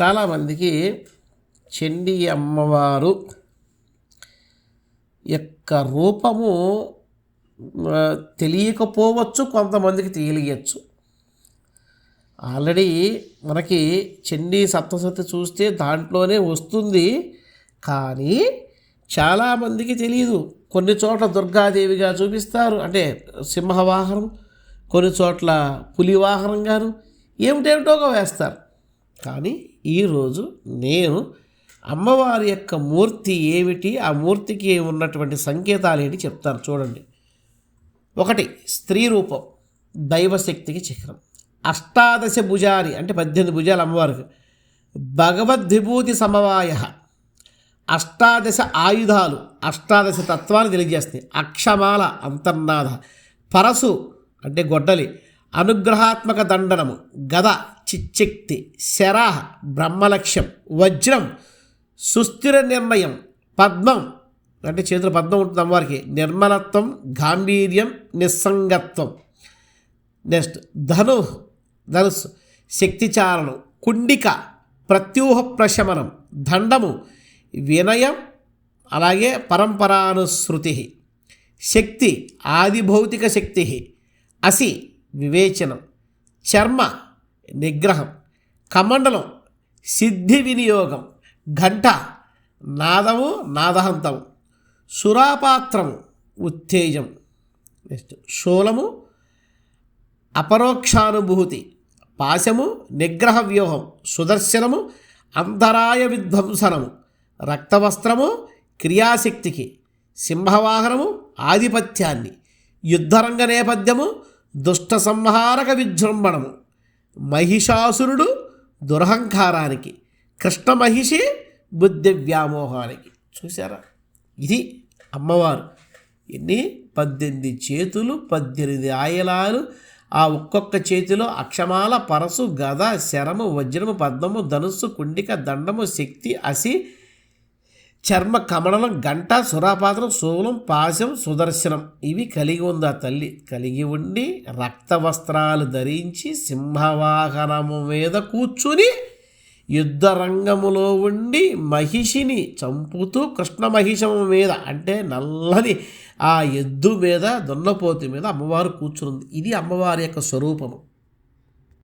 చాలామందికి చండీ అమ్మవారు యొక్క రూపము తెలియకపోవచ్చు కొంతమందికి తెలియచ్చు. ఆల్రెడీ మనకి చండీ సప్తసతి చూస్తే దాంట్లోనే వస్తుంది. కానీ చాలామందికి తెలియదు కొన్ని చోట్ల దుర్గాదేవిగా చూపిస్తారు. అంటే సింహవాహనం కొన్ని చోట్ల పులి వాహనంగాను ఏమిటేమిటోగా వేస్తారు. కానీ ఈరోజు నేను అమ్మవారి యొక్క మూర్తి ఏమిటి ఆ మూర్తికి ఉన్నటువంటి సంకేతాలు ఏంటి చెప్తాను చూడండి. ఒకటి స్త్రీ రూపం దైవశక్తికి చిహ్నం. అష్టాదశ భుజాని అంటే పద్దెనిమిది భుజాలు అమ్మవారికి. భగవద్విభూతి సమవాయ. అష్టాదశ ఆయుధాలు అష్టాదశ తత్వాన్ని తెలియజేస్తాయి అక్షమాల అంతర్నాథ. పరసు అంటే గొడ్డలి. అనుగ్రహాత్మక దండనము గద. చిచ్చక్తి శరాహ బ్రహ్మలక్ష్యం వజ్రం సుస్థిర నిర్ణయం పద్మం. అంటే చేతుల పద్మం ఉంటుంది అమ్మవారికి. నిర్మలత్వం గాంభీర్యం నిస్సంగత్వం. నెక్స్ట్ ధను ధనుస్సు శక్తిచారణం కుండిక ప్రత్యూహ ప్రశమనం దండము వినయం అలాగే పరంపరానుసృతి. శక్తి ఆదిభౌతిక శక్తి. అసి వివేచనం. చర్మ నిగ్రహం కమండలం సిద్ధి వినియోగం ఘంట నాదము నాదహంతము సురాపాత్రము ఉత్తేజం. నెక్స్ట్ శూలము అపరోక్షానుభూతి పాశము నిగ్రహ వ్యూహం సుదర్శనము అంతరాయ విధ్వంసనము రక్తవస్త్రము క్రియాశక్తికి సింహవాహనము ఆధిపత్యాన్ని యుద్ధరంగ నేపథ్యము దుష్ట సంహారక విజృంభణము. మహిషాసురుడు దురహంకారానికి కృష్ణ మహిషి బుద్ధి వ్యామోహానికి. చూసారా ఇది అమ్మవారు. ఎన్ని? పద్దెనిమిది చేతులు పద్దెనిమిది ఆయలాలు ఆ ఒక్కొక్క చేతిలో అక్షమాల పరసు గద శరము వజ్రము పద్మము ధనుస్సు కుండిక దండము శక్తి అసి చర్మ కమలం గంట సురాపాత్రం శూలం పాశం సుదర్శనం. ఇవి కలిగి ఉంది ఆ తల్లి? కలిగి ఉండి రక్త వస్త్రాలు ధరించి సింహవాహనము మీద కూర్చుని యుద్ధ రంగములో ఉండి మహిషిని చంపుతూ కృష్ణ మహిషము మీద అంటే నల్లని ఆ ఎద్దు మీద దున్నపోతు మీద అమ్మవారు కూర్చుంది ఇది అమ్మవారి యొక్క స్వరూపము.